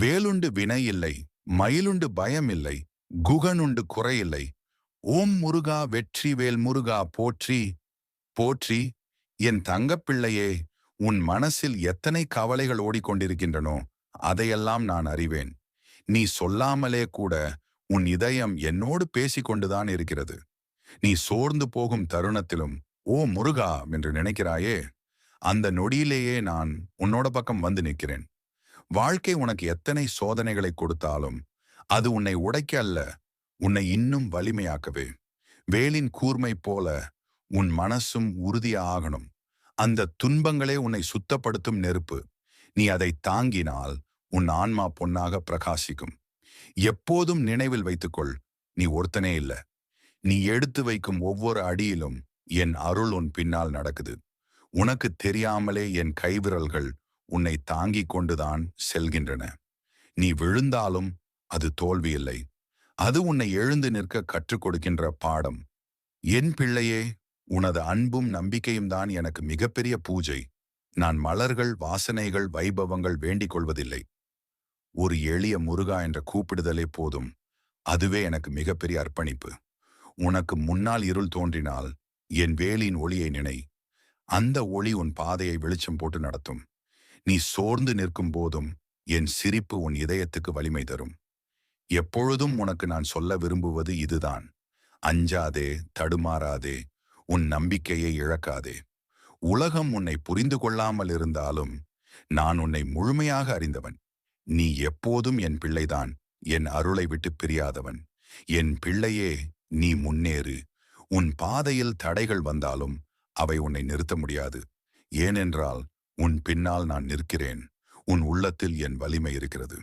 வேலுண்டு வினை இல்லை மயிலுண்டு பயம் இல்லை குகனுண்டு குறையில்லை. ஓம் முருகா வெற்றி வேல் முருகா போற்றி போற்றி என் தங்கப்பிள்ளையே உன் மனசில் எத்தனை கவலைகள் ஓடிக்கொண்டிருக்கின்றனோ அதையெல்லாம் நான் அறிவேன். நீ சொல்லாமலே கூட உன் இதயம் என்னோடு பேசிக்கொண்டுதான் இருக்கிறது. நீ சோர்ந்து போகும் தருணத்திலும் ஓ முருகா என்று நினைக்கிறாயே அந்த நொடியிலேயே நான் உன்னோட பக்கம் வந்து நிற்கிறேன். வாழ்க்கை உனக்கு எத்தனை சோதனைகளை கொடுத்தாலும் அது உன்னை உடைக்க அல்ல உன்னை இன்னும் வலிமையாக்கவே. வேலின் கூர்மை போல உன் மனசும் உறுதியாகணும். அந்த துன்பங்களே உன்னை சுத்தப்படுத்தும் நெருப்பு. நீ அதை தாங்கினால் உன் ஆன்மா பொன்னாக பிரகாசிக்கும். எப்போதும் நினைவில் வைத்துக்கொள் நீ ஒருத்தனே இல்ல. நீ எடுத்து வைக்கும் ஒவ்வொரு அடியிலும் என் அருள் உன் பின்னால் நடக்குது. உனக்கு தெரியாமலே என் கைவிரல்கள் உன்னை தாங்கிக் கொண்டுதான் செல்கின்றன. நீ விழுந்தாலும் அது தோல்வி இல்லை அது உன்னை எழுந்து நிற்க கற்றுக் கொடுக்கின்ற பாடம். என் பிள்ளையே உனது அன்பும் நம்பிக்கையும் தான் எனக்கு மிகப்பெரிய பூஜை. நான் மலர்கள் வாசனைகள் வைபவங்கள் வேண்டிக் கொள்வதில்லை. ஒரு எளிய முருகா என்ற கூப்பிடுதலே போதும். அதுவே எனக்கு மிகப்பெரிய அர்ப்பணிப்பு. உனக்கு முன்னால் இருள் தோன்றினால் என் வேலின் ஒளியை நினை. அந்த ஒளி உன் பாதையை வெளிச்சம் போட்டு நடத்தும். நீ சோர்ந்து நிற்கும் போதும் என் சிரிப்பு உன் இதயத்துக்கு வலிமை தரும். எப்பொழுதும் உனக்கு நான் சொல்ல விரும்புவது இதுதான். அஞ்சாதே தடுமாறாதே உன் நம்பிக்கையை இழக்காதே. உலகம் உன்னை புரிந்து கொள்ளாமல் இருந்தாலும் நான் உன்னை முழுமையாக அறிந்தவன். நீ எப்போதும் என் பிள்ளைதான் என் அருளை விட்டு பிரியாதவன். என் பிள்ளையே நீ முன்னேறு. உன் பாதையில் தடைகள் வந்தாலும் அவை உன்னை நிறுத்த முடியாது. ஏனென்றால் உன் பின்னால் நான் நிற்கிறேன். உன் உள்ளத்தில் என் வலிமை இருக்கிறது.